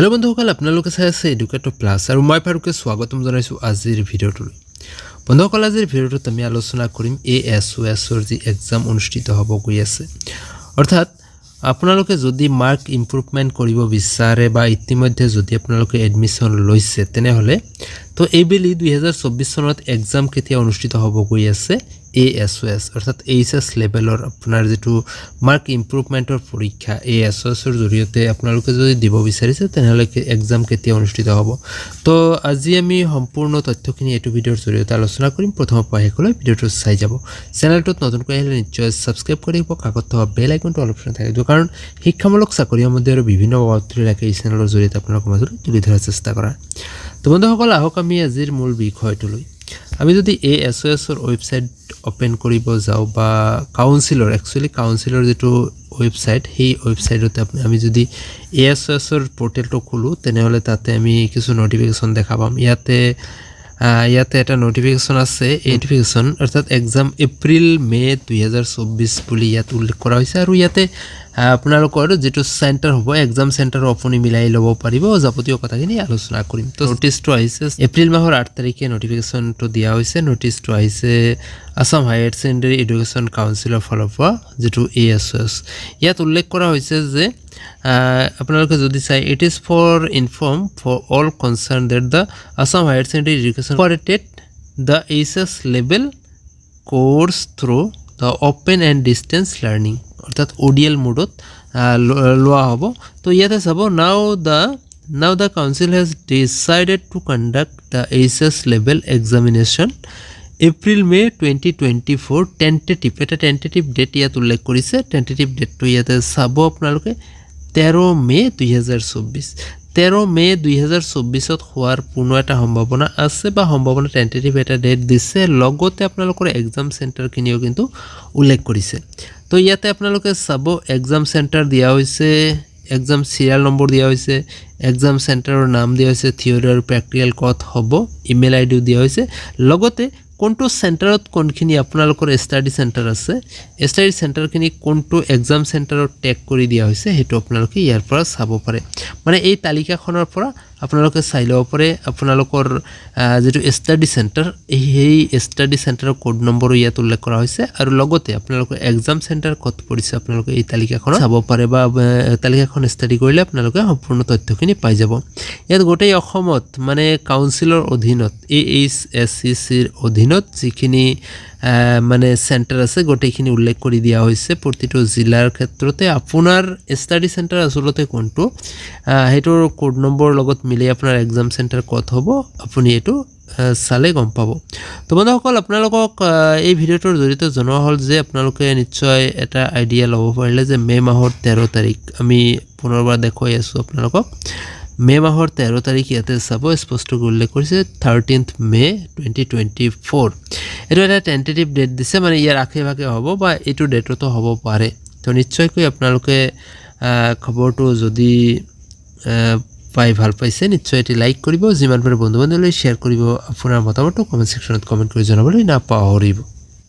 Hello' বন্ধুসকল, আপোনালোকে চাই আছে এডুকেটৰ প্লাছ আৰু মই ফাৰুকে স্বাগতম জনাইছোঁ আজিৰ ভিডিঅ'টোলৈ। বন্ধুসকল, আজিৰ ভিডিঅ'টোত আমি আলোচনা কৰিম এ এছ অ' এছৰ যি এক্সাম অনুষ্ঠিত হ'ব গৈ আছে। অৰ্থাৎ, আপোনালোকে যদি মাৰ্ক ইম্প্ৰুভমেণ্ট কৰিব বিচাৰে বা ইতিমধ্যে যদি আপোনালোকে এডমিশ্যন লৈছে, তেনেহ'লে তো এইবেলি দুহেজাৰ চৌব্বিছ চনত এক্সাম কেতিয়া অনুষ্ঠিত হ'ব গৈ আছে? এ এছ অ' এছ অৰ্থাৎ এইচ এছ লেভেলৰ আপোনাৰ যিটো মাৰ্ক ইম্প্ৰুভমেণ্টৰ পৰীক্ষা এ এছ অ' এছৰ জৰিয়তে আপোনালোকে যদি দিব বিচাৰিছে, তেনেহ'লে এক্সাম কেতিয়া অনুষ্ঠিত হ'ব? তো আজি আমি সম্পূৰ্ণ তথ্যখিনি এইটো ভিডিঅ'ৰ জৰিয়তে আলোচনা কৰিম। প্ৰথমৰ পৰা শেষলৈ ভিডিঅ'টো চাই যাব। চেনেলটোত নতুনকৈ আহিলে নিশ্চয় ছাবস্ক্ৰাইব কৰি দিব কাকত থকা বেল আইকনটো অলপ থাকিব কাৰণ শিক্ষামূলক চাকৰি সম্বন্ধীয় আৰু বিভিন্ন বাতৰিলৈকে এই চেনেলৰ জৰিয়তে আপোনালোকৰ মাজলৈ তুলি ধৰাৰ চেষ্টা কৰা। তো বন্ধুসকল, আহক আমি আজিৰ মূল বিষয়টোলৈ, আমি যদি এই এছ অ' এছৰ ৱেবছাইট অ'পেন কৰিব যাওঁ বা কাউন্সিলৰ একচুৱেলি কাউন্সিলৰ যিটো ৱেবছাইট সেই ৱেবছাইটত আমি যদি এ এছ অ' এছৰ পৰ্টেলটো খোলোঁ, তেনেহ'লে তাতে আমি কিছু নটিফিকেশ্যন দেখা পাম। ইয়াতে ইয়াতে এটা নটিফিকেশ্যন আছে এই নটিফিকেশ্যন অৰ্থাৎ এক্সাম এপ্ৰিল মে' চৌব্বিছ বুলি ইয়াত উল্লেখ কৰা হৈছে। আৰু ইয়াতে আপোনালোকৰ যিটো চেণ্টাৰ হ'ব এক্সাম চেণ্টাৰো আপুনি মিলাই ল'ব পাৰিব যাৱতীয় কথাখিনি আলোচনা কৰিম। তো নটিচটো আহিছে এপ্ৰিল মাহৰ আঠ তাৰিখে নটিফিকেশ্যনটো দিয়া হৈছে। নটিচটো আহিছে আছাম হায়াৰ ছেকেণ্ডেৰী এডুকেশ্যন কাউন্সিলৰ ফালৰ পৰা যিটো এ এছ এছ ইয়াত উল্লেখ কৰা হৈছে যে আপোনালোকে যদি চাই it is for inform for all concern that the Assam higher secondary education operated the H S level course through the open and distance learning অৰ্থাৎ অ'ডিএল মোডত লোৱা হ'ব। তো ইয়াতে চাব now the now the council has decided to conduct the H S level examination April May' twenty twenty four tentative এটা tentative date ইয়াত উল্লেখ কৰিছে। টেণ্টেটিভ ডেটটো ইয়াতে চাব আপোনালোকে। তেৰ মে' দুহেজাৰ চৌব্বিছ। তেৰ মে' দুহেজাৰ চৌব্বিছত হোৱাৰ কোনো এটা সম্ভাৱনা আছে বা সম্ভাৱনা টেণ্টেটিভ এটা ডেট দিছে, লগতে আপোনালোকৰ এক্সাম চেণ্টাৰখিনিও কিন্তু উল্লেখ কৰিছে। তো ইয়াতে আপোনালোকে চাব এক্সাম চেণ্টাৰ দিয়া হৈছে এক্সাম চিৰিয়েল নম্বৰ দিয়া হৈছে এক্সাম চেণ্টাৰৰ নাম দিয়া হৈছে থিয়ৰী আৰু প্ৰেক্টিকেল ক'ত হ'ব ইমেইল আই ডিও দিয়া হৈছে, লগতে কোনটো চেণ্টাৰত কোনখিনি আপোনালোকৰ ষ্টাডি চেণ্টাৰ আছে ষ্টাডি চেণ্টাৰখিনি কোনটো এক্সাম চেণ্টাৰত টেগ কৰি দিয়া হৈছে, সেইটো আপোনালোকে ইয়াৰ পৰা চাব পাৰে। মানে এই তালিকাখনৰ পৰা আপোনালোকে চাই ল'ব পাৰে, আপোনালোকৰ যিটো ষ্টাডি চেণ্টাৰ সেই ষ্টাডি চেণ্টাৰৰ কোড নম্বৰো ইয়াত উল্লেখ কৰা হৈছে আৰু লগতে আপোনালোকৰ এক্সাম চেণ্টাৰ ক'ত পৰিছে আপোনালোকে এই তালিকাখন চাব পাৰে বা তালিকাখন ষ্টাডি কৰিলে আপোনালোকে সম্পূৰ্ণ তথ্যখিনি পাই যাব। ইয়াত গোটেই অসমত মানে কাউন্সিলৰ অধীনত এ এইচ এছ চি চিৰ অধীনত যিখিনি মানে চেণ্টাৰ আছে, গোটেইখিনি উল্লেখ কৰি দিয়া হৈছে প্ৰতিটো জিলাৰ ক্ষেত্ৰতে। আপোনাৰ ষ্টাডি চেণ্টাৰ আচলতে কোনটো? সেইটোৰ কোড নম্বৰৰ লগত মিলি আপোনাৰ এক্সাম চেণ্টাৰ ক'ত হ'ব, আপুনি এইটো চালে গম পাব। তো বন্ধুসকল, আপোনালোকক এই ভিডিঅ'টোৰ জৰিয়তে জনোৱা হ'ল যে আপোনালোকে নিশ্চয় এটা আইডিয়া ল'ব পাৰিলে যে মে' মাহৰ তেৰ তাৰিখ আমি পুনৰবাৰ দেখুৱাই আছোঁ আপোনালোকক। মে' মাহৰ তেৰ তাৰিখ ইয়াতে চাব স্পষ্টকৈ উল্লেখ কৰিছে thirteenth May' twenty twenty four এইটো এটা টেণ্টেটিভ ডেট দিছে মানে ইয়াৰ আশে পাশে হ'ব বা এইটো ডেটতো হ'ব পাৰে। তো নিশ্চয়কৈ আপোনালোকে খবৰটো যদি পাই ভালো পাইছে, নিশ্চয় এটি লাইক কৰিব, যিমান পাৰে বন্ধু বান্ধৱীলৈ শ্বেয়াৰ কৰিব, আপোনাৰ মতামতটো কমেণ্ট ছেকশ্যনত কমেণ্ট কৰি জনাবলৈ নাপাহৰিব।